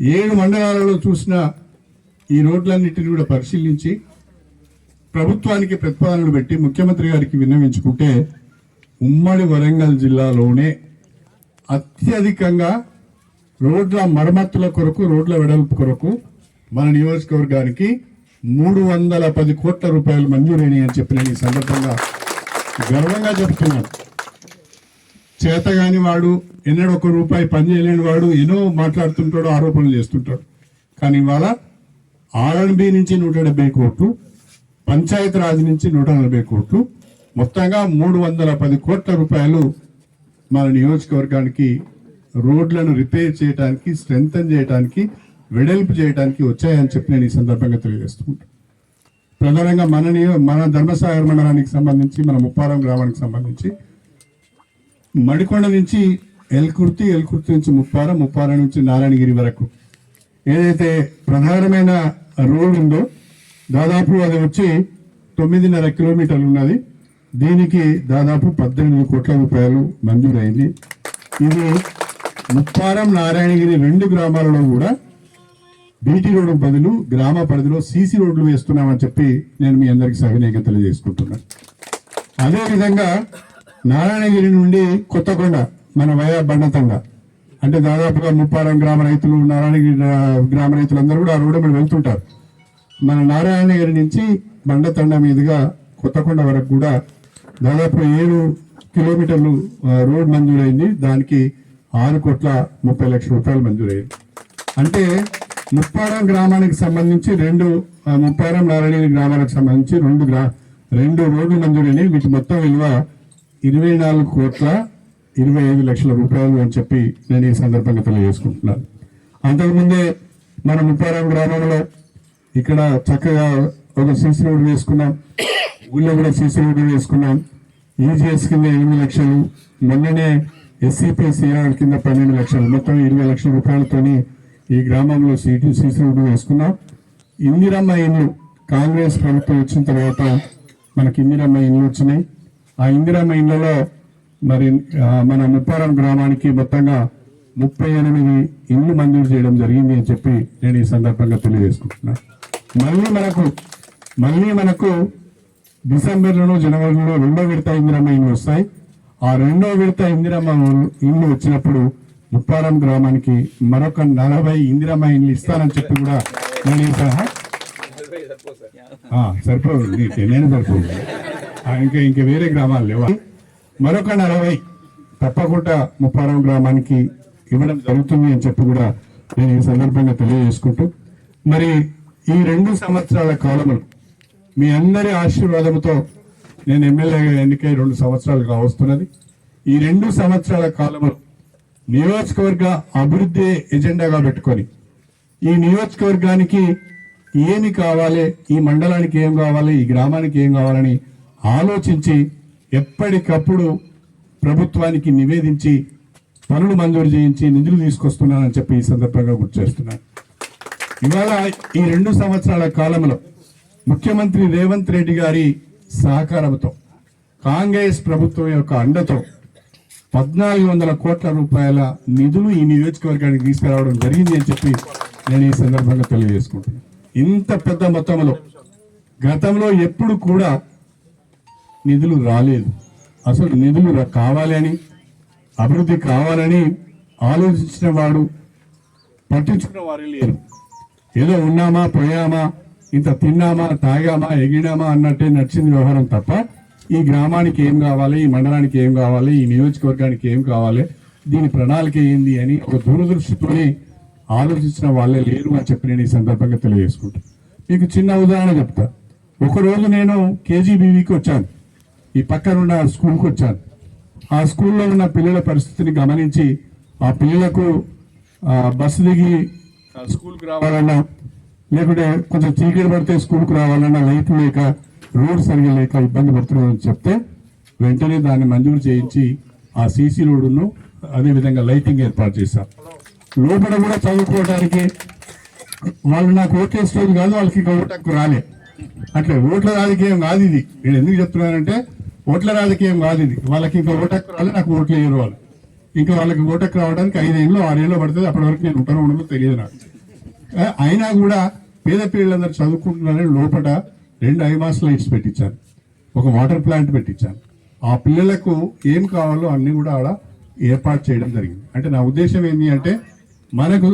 ఏడు మండలాలలో చూసిన ఈ రోడ్లన్నింటినీ కూడా పరిశీలించి ప్రభుత్వానికి ప్రతిపాదనలు పెట్టి ముఖ్యమంత్రి గారికి విన్నవించుకుంటే ఉమ్మడి వరంగల్ జిల్లాలోనే అత్యధికంగా రోడ్ల మరమ్మతుల కొరకు రోడ్ల వెడల్పు కొరకు మన నియోజకవర్గానికి మూడు వందల పది కోట్ల రూపాయలు మంజూరైనాయి అని చెప్పి నేను ఈ సందర్భంగా గర్వంగా చెప్తున్నాను. చేతగాని వాడు ఎన్నడూ ఒక రూపాయి పని చేయలేని వాడు ఎన్నో మాట్లాడుతుంటాడు ఆరోపణలు చేస్తుంటాడు. కానీ ఇవాళ ఆర్ఎన్బి నుంచి నూట డెబ్బై కోట్లు పంచాయత్ రాజ్ నుంచి నూట నలభై కోట్లు మొత్తంగా మూడు వందల పది కోట్ల రూపాయలు మన నియోజకవర్గానికి రోడ్లను రిపేర్ చేయడానికి స్ట్రెంగ్తన్ చేయడానికి వెడల్పు చేయడానికి వచ్చాయని చెప్పి నేను ఈ సందర్భంగా తెలియజేస్తుంటాను ప్రధానంగా మన నియో- మన ధర్మసాగర్ మండలానికి సంబంధించి మన ముప్పారం గ్రామానికి సంబంధించి మడికొండ నుంచి ఎల్కుర్తి ఎల్కుర్తి నుంచి ముప్పారం ముప్పారం నుంచి నారాయణగిరి వరకు. ఏదైతే ప్రధానమైన రోడ్ ఉందో దాదాపు అది వచ్చి తొమ్మిదిన్నర కిలోమీటర్లు ఉన్నది. దీనికి దాదాపు పద్దెనిమిది కోట్ల రూపాయలు మంజూరైంది. ఇది ముప్పారం నారాయణగిరి రెండు గ్రామాలలో కూడా బీటీ రోడ్డు బదులు గ్రామ పరిధిలో సీసీ రోడ్లు వేస్తున్నామని చెప్పి నేను మీ అందరికీ సవినయంగా తెలియజేసుకుంటున్నాను. అదేవిధంగా నారాయణగిరి నుండి కొత్తకొండ మన వయా బండతండ అంటే దాదాపుగా ముప్పారం గ్రామ రైతులు నారాయణగిరి గ్రామ రైతులందరూ కూడా ఆ రోడ్డు మీద వెళ్తుంటారు. మన నారాయణగిరి నుంచి బండతండ మీదుగా కొత్తకొండ వరకు కూడా దాదాపు ఏడు కిలోమీటర్లు రోడ్ మంజూరైంది. దానికి ఆరు కోట్ల ముప్పై లక్షల రూపాయలు మంజూరయ్యాయి అంటే ముప్పారం గ్రామానికి సంబంధించి రెండు ముప్పారం నారాయణగిరి గ్రామానికి సంబంధించి రెండు గ్రా రెండు రోడ్లు మంజూరైనవి. వీటి మొత్తం విలువ ఇరవై నాలుగు కోట్ల ఇరవై ఐదు లక్షల రూపాయలు అని చెప్పి నేను ఈ సందర్భంగా తెలియజేసుకుంటున్నాను. అంతకుముందే మన ముప్పారం గ్రామంలో ఇక్కడ చక్కగా ఒక సీసీ రోడ్డు వేసుకున్నాం. ఊళ్ళో కూడా సీసీ రోడ్డు వేసుకున్నాం. ఈజీఎస్ కింద ఎనిమిది లక్షలు మొన్ననే ఎస్సీపీసీఆర్ కింద పన్నెండు లక్షలు మొత్తం ఇరవై లక్షల రూపాయలతోని ఈ గ్రామంలో సీటీ సీసీ రోడ్డు వేసుకున్నాం. ఇందిరమ్మ ఇల్లు కాంగ్రెస్ ప్రభుత్వం వచ్చిన తర్వాత మనకి ఇందిరమ్మ ఇల్లు వచ్చినాయి. ఆ ఇందిరమ్మ ఇళ్ళలో మరి మన ముప్పారం గ్రామానికి మొత్తంగా ముప్పై ఎనిమిది ఇల్లు మంజూరు చేయడం జరిగింది అని చెప్పి నేను ఈ సందర్భంగా తెలియజేసుకుంటున్నాను మళ్ళీ మనకు మళ్ళీ మనకు డిసెంబర్లోనో జనవరిలో రెండో విడత ఇందిరమ్మ ఇల్లు వస్తాయి. ఆ రెండో విడత ఇందిరమ్మ ఇల్లు వచ్చినప్పుడు ముప్పారం గ్రామానికి మరొక నలభై ఇందిరమ్మ ఇల్లు ఇస్తానని చెప్పి కూడా నేను ఈ సహా సరిపోదు నేను సరిపోదు. ఇంకా ఇంకా వేరే గ్రామాలు లేవా? మరొక నలభై తప్పకుండా ముప్పారం గ్రామానికి ఇవ్వడం జరుగుతుంది అని చెప్పి కూడా నేను ఈ సందర్భంగా తెలియజేసుకుంటూ మరి ఈ రెండు సంవత్సరాల కాలంలో మీ అందరి ఆశీర్వాదంతో నేను ఎమ్మెల్యేగా ఎన్నికై రెండు సంవత్సరాలుగా వస్తున్నది ఈ రెండు సంవత్సరాల కాలంలో నియోజకవర్గ అభివృద్ధి ఎజెండాగా పెట్టుకొని ఈ నియోజకవర్గానికి ఏమి కావాలి ఈ మండలానికి ఏం కావాలి ఈ గ్రామానికి ఏం కావాలని ఆలోచించి ఎప్పటికప్పుడు ప్రభుత్వానికి నివేదించి పనులు మంజూరు చేయించి నిధులు తీసుకొస్తున్నానని చెప్పి ఈ సందర్భంగా గుర్తు చేస్తున్నాను ఇవాళ ఈ రెండు సంవత్సరాల కాలంలో ముఖ్యమంత్రి రేవంత్ రెడ్డి గారి సహకారంతో కాంగ్రెస్ ప్రభుత్వం యొక్క అండతో పద్నాలుగు వందల కోట్ల రూపాయల నిధులు ఈ నియోజకవర్గానికి తీసుకురావడం జరిగింది అని చెప్పి నేను ఈ సందర్భంగా తెలియజేసుకుంటున్నాను ఇంత పెద్ద మొత్తంలో గతంలో ఎప్పుడు కూడా నిధులు రాలేదు. అసలు నిధులు కావాలని అభివృద్ధి కావాలని ఆలోచించిన వాడు పట్టించుకున్న వారు లేరు. ఏదో ఉన్నామా పోయామా ఇంత తిన్నామా తాగామా ఎగినామా అన్నట్టే నడిచింది వ్యవహారం తప్ప ఈ గ్రామానికి ఏం కావాలి ఈ మండలానికి ఏం కావాలి ఈ నియోజకవర్గానికి ఏం కావాలి దీని ప్రణాళిక ఏంది అని ఒక దూరదృష్టితోనే ఆలోచించిన వాళ్ళే లేరు అని చెప్పి నేను ఈ సందర్భంగా తెలియజేసుకుంటాను మీకు చిన్న ఉదాహరణ చెప్తా. ఒకరోజు నేను కేజీబీవీకి వచ్చాను. ఈ పక్కనున్న స్కూల్కి వచ్చాను ఆ స్కూల్లో ఉన్న పిల్లల పరిస్థితిని గమనించి ఆ పిల్లలకు బస్సు దిగి స్కూల్కి రావాలన్నా లేకుంటే కొంచెం చీకటి పడితే స్కూల్కి రావాలన్నా లైట్ లేక రోడ్ సరిగా లేక ఇబ్బంది పడుతున్నారని చెప్తే వెంటనే దాన్ని మంజూరు చేయించి ఆ సీసీ రోడ్డును అదేవిధంగా లైటింగ్ ఏర్పాటు చేశాం లోపల కూడా చదువుకోవడానికి వాళ్ళు నాకు ఓట్లేసుకోదు కాదు వాళ్ళకి ఇంకా ఓటు రాలే. అట్లా ఓట్ల రాజకీయం కాదు ఇది. నేను ఎందుకు చెప్తున్నానంటే ఓట్ల రాజకీయం కాదు ఇది. వాళ్ళకి ఇంకా ఓటకు రావాలి నాకు ఓట్లు వేయరు వాళ్ళు. ఇంకా వాళ్ళకి ఓటకు రావడానికి ఐదేళ్ళు ఆరేళ్ళు పడుతుంది. అప్పటి వరకు నేను ఉంటాను ఉండదో తెలియదు నాకు. అయినా కూడా పేద పిల్లలందరూ చదువుకుంటున్నారని లోపల రెండు ఐమాస్ లైట్స్ పెట్టించాను ఒక వాటర్ ప్లాంట్ పెట్టించాను ఆ పిల్లలకు ఏం కావాలో అన్నీ కూడా ఆడ ఏర్పాటు చేయడం జరిగింది. అంటే నా ఉద్దేశం ఏంటి అంటే మనకు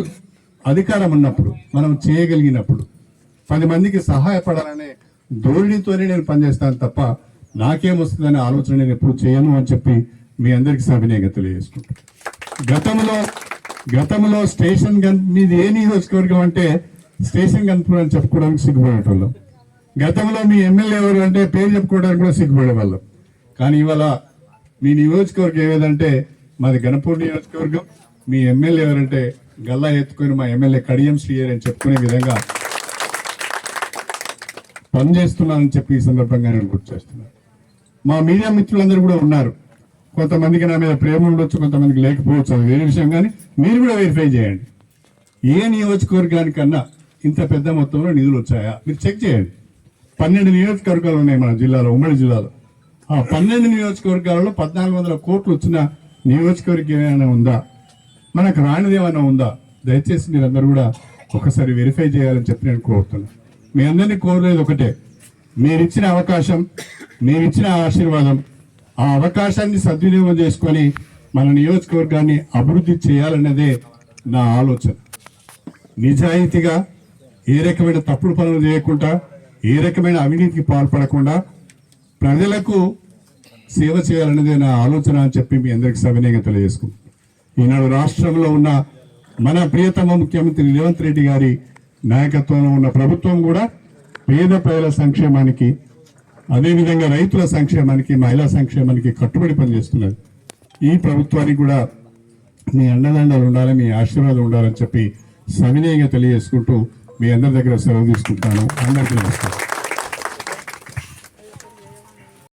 అధికారం ఉన్నప్పుడు మనం చేయగలిగినప్పుడు పది మందికి సహాయపడాలనే ధోరణితోనే నేను పనిచేస్తాను తప్ప నాకేమొస్తుందనే ఆలోచన నేను ఎప్పుడు చేయను అని చెప్పి మీ అందరికీ సవినయంగా తెలియజేసుకుంటాను గతంలో గతంలో స్టేషన్ గన్ మీది ఏ నియోజకవర్గం అంటే స్టేషన్ గన్పూర్ అని చెప్పుకోవడానికి సిగ్గుపడేటోళ్ళం. గతంలో మీ ఎమ్మెల్యే ఎవరు అంటే పేరు చెప్పుకోవడానికి కూడా సిగ్గుపడేవాళ్ళం. కానీ ఇవాళ మీ నియోజకవర్గం ఏదంటే మాది గణపూర్ నియోజకవర్గం. మీ ఎమ్మెల్యే ఎవరంటే గల్లా ఎత్తుకొని మా ఎమ్మెల్యే కడియం శ్రీయర్ అని చెప్పుకునే విధంగా పనిచేస్తున్నానని చెప్పి ఈ సందర్భంగా నేను గుర్తు చేస్తున్నాను. మా మీడియా మిత్రులందరూ కూడా ఉన్నారు. కొంతమందికి నా మీద ప్రేమ ఉండొచ్చు కొంతమందికి లేకపోవచ్చు అది వేరే విషయం. కానీ మీరు కూడా వెరిఫై చేయండి. ఏ నియోజకవర్గానికన్నా ఇంత పెద్ద మొత్తంలో నిధులు వచ్చాయా? మీరు చెక్ చేయండి. పన్నెండు నియోజకవర్గాలు ఉన్నాయి మన జిల్లాలో ఉమ్మడి జిల్లాలో. ఆ పన్నెండు నియోజకవర్గాలలో పద్నాలుగు వందల కోట్లు వచ్చిన నియోజకవర్గం ఏమైనా ఉందా? మనకు రానిదేమైనా ఉందా? దయచేసి మీరందరూ కూడా ఒకసారి వెరిఫై చేయాలని చెప్పి నేను కోరుతున్నాను. మీ అందరినీ కోరలేదు ఒకటే. మీరిచ్చిన అవకాశం మీరిచ్చిన ఆశీర్వాదం ఆ అవకాశాన్ని సద్వినియోగం చేసుకొని మన నియోజకవర్గాన్ని అభివృద్ధి చేయాలన్నదే నా ఆలోచన. నిజాయితీగా ఏ రకమైన తప్పుడు పనులు చేయకుండా ఏ రకమైన అవినీతికి పాల్పడకుండా ప్రజలకు సేవ చేయాలన్నదే నా ఆలోచన అని చెప్పి మీ అందరికి సవినయంగా తెలియజేసుకుంటాం ఈనాడు రాష్ట్రంలో ఉన్న మన ప్రియతమ ముఖ్యమంత్రి రేవంత్ రెడ్డి గారి నాయకత్వంలో ఉన్న ప్రభుత్వం కూడా పేద ప్రజల సంక్షేమానికి అదేవిధంగా రైతుల సంక్షేమానికి మహిళా సంక్షేమానికి కట్టుబడి పనిచేస్తున్నది ఈ ప్రభుత్వానికి కూడా మీ అండదండలు ఉండాలి మీ ఆశీర్వాదం ఉండాలని చెప్పి సవినయంగా తెలియజేసుకుంటూ మీ అందరి దగ్గర సెలవు తీసుకుంటాను అందరికీ నమస్కారం.